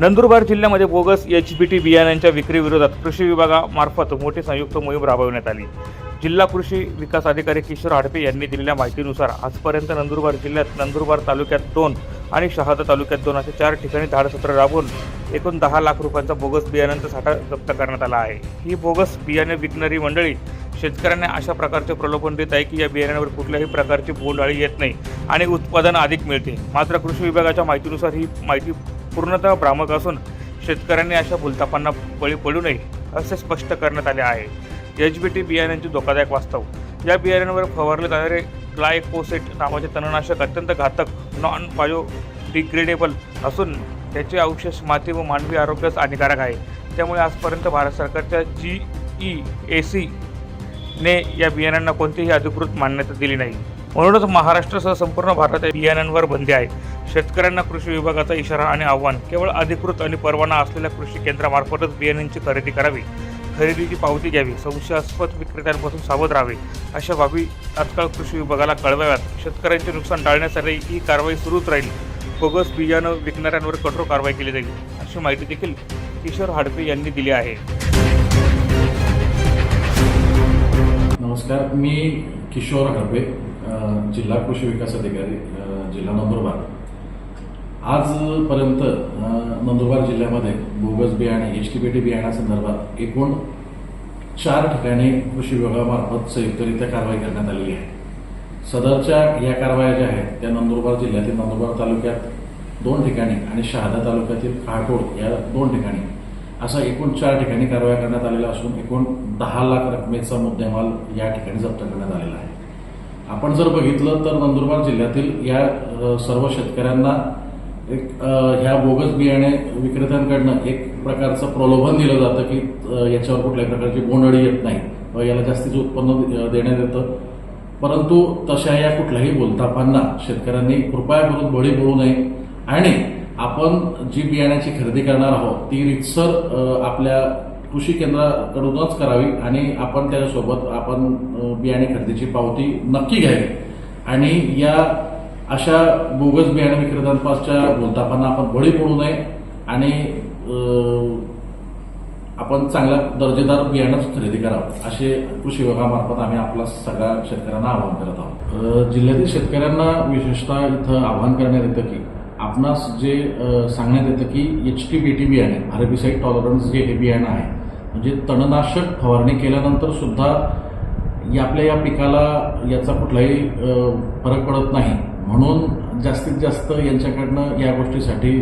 नंदुरबार जिल्ह्यामध्ये bogus H बी T बियाण्यांच्या विक्रीविरोधात कृषी विभागामार्फत मोठी संयुक्त मोहीम राबवण्यात आली. जिल्हा कृषी विकास अधिकारी किशोर आडपे यांनी दिलेल्या माहितीनुसार आजपर्यंत नंदुरबार जिल्ह्यात नंदुरबार तालुक्यात दोन आणि शहादा तालुक्यात दोन असे चार ठिकाणी धाडसत्र राबवून एकूण दहा लाख रुपयांचा बोगस बियाण्यांचा साठा जप्त करण्यात आला आहे. ही बोगस बियाणे विकणारी मंडळी शेतकऱ्यांना अशा प्रकारचे प्रलोभन देत आहे की या बियाण्यांवर कुठल्याही प्रकारची बोंडअळी येत नाही आणि उत्पादन अधिक मिळते. मात्र कृषी विभागाच्या माहितीनुसार ही माहिती पूर्णतः भ्रामक असून शेतकऱ्यांनी अशा भूलतापांना बळी पडू नये असे स्पष्ट करण्यात आले आहे. एच बी टी बियाण्यांचे धोकादायक वास्तव. या बियाण्यांवर फवारले जाणारे ग्लायकोसेट नावाचे तणनाशक अत्यंत घातक नॉन बायोडिग्रेडेबल असून त्याचे अवशेष माती व मानवी आरोग्यास हानिकारक आहे. त्यामुळे आजपर्यंत भारत सरकारच्या जी ई ए सी ने या बियाण्यांना कोणतीही अधिकृत मान्यता दिली नाही. म्हणूनच महाराष्ट्रासह संपूर्ण भारतात या बियाण्यांवर बंदी आहे. शेतकऱ्यांना कृषी विभागाचा इशारा आणि आव्हान केवळ अधिकृत आणि परवाना असलेल्या कृषी केंद्रामार्फतच बियाण्यांची खरेदी करावी. खरेदीची पावती घ्यावी संशयास्पद विक्रेत्यांपासून सावध राहावे अशा बाबी तात्काळ कृषी विभागाला कळवाव्यात शेतकऱ्यांचे नुकसान टाळण्यासाठी ही कारवाई सुरूच राहील. बोगस बियाणं विकणाऱ्यांवर कठोर कारवाई केली जाईल अशी माहिती देखील किशोर हाडपे यांनी दिली आहे. नमस्कार मी किशोर हडपे. जिल्हा कृषी विकास अधिकारी जिल्हा नंदुरबार. आजपर्यंत नंदुरबार जिल्ह्यामध्ये बोगस बियाणे एच टी बी टी बियाण्यासंदर्भात एकूण चार ठिकाणी कृषी विभागामार्फत संयुक्तरित्या कारवाई करण्यात आलेली आहे. सदरच्या या कारवाया ज्या आहेत त्या नंदुरबार जिल्ह्यातील नंदुरबार तालुक्यात दोन ठिकाणी आणि शहादा तालुक्यातील काटोड या दोन ठिकाणी. असा एकूण चार ठिकाणी कारवाया करण्यात आलेल्या असून एकूण दहा लाख रकमेचा मुद्देमाल या ठिकाणी जप्त करण्यात आलेला आहे. आपण जर बघितलं तर नंदुरबार जिल्ह्यातील या सर्व शेतकऱ्यांना एक ह्या बोगस बियाणे विक्रेत्यांकडनं एक प्रकारचं प्रलोभन दिलं जातं की याच्यावर कुठल्याही प्रकारची बोंडअळी येत नाही व याला जास्तीचं उत्पन्न दे- देण्यात येतं. परंतु तशा या कुठल्याही बोलतापांना शेतकऱ्यांनी कृपया करून बळी पडू नये आणि आपण जी बियाण्याची खरेदी करणार आहोत ती रितसर आपल्या कृषी केंद्राकडूनच करावी आणि आपण त्याच्यासोबत आपण बियाणे खरेदीची पावती नक्की घ्यावी. आणि या अशा बोगस बियाणे विक्रेत्यांपासच्या बोलतापांना आपण बळी पडू नये आणि आपण चांगल्या दर्जेदार बियाणंच खरेदी करावं असे कृषी विभागामार्फत आम्ही आपला सगळ्या शेतकऱ्यांना आवाहन करत आहोत. जिल्ह्यातील शेतकऱ्यांना विशेषतः इथं आवाहन करण्यात येतं की आपणास जे सांगण्यात येतं की एच टी बी टी बियाणे हार्बिसाईड टॉलरन्स जे हे बियाणं आहे म्हणजे तणनाशक फवारणी केल्यानंतर सुद्धा या आपल्या या पिकाला याचा कुठलाही फरक पडत नाही. म्हणून जास्तीत जास्त यांच्याकडनं या गोष्टीसाठी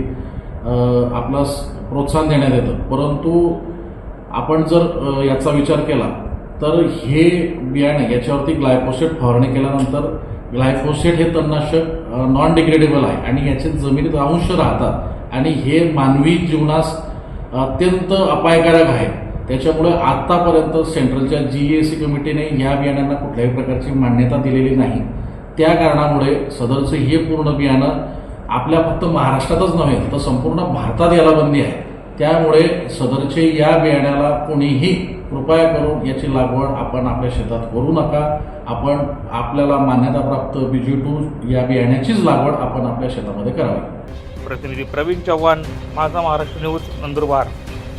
आपला प्रोत्साहन देण्यात येतं. परंतु आपण जर याचा विचार केला तर हे बियाणे याच्यावरती ग्लायफोसेट फवारणी केल्यानंतर ग्लायफोसेट हे तणनाशक नॉन डिग्रेडेबल आहे आणि याचे जमिनीत अंश राहतात आणि हे मानवी जीवनास अत्यंत अपायकारक आहे. त्याच्यामुळे आत्तापर्यंत सेंट्रलच्या जी एस सी कमिटीने या बियाण्यांना कुठल्याही प्रकारची मान्यता दिलेली नाही. त्या कारणामुळे सदरचं हे पूर्ण बियाणं आपल्या फक्त महाराष्ट्रातच नव्हे तर संपूर्ण भारतात याला बंदी आहे. त्यामुळे सदरचे या बियाण्याला कोणीही कृपया करून याची लागवड आपण आपल्या शेतात करू नका. आपण आपल्याला मान्यताप्राप्त बीजी टू या बियाण्याचीच लागवड आपण आपल्या शेतामध्ये करावी. प्रतिनिधी प्रवीण चव्हाण माझा महाराष्ट्र न्यूज नंदुरबार.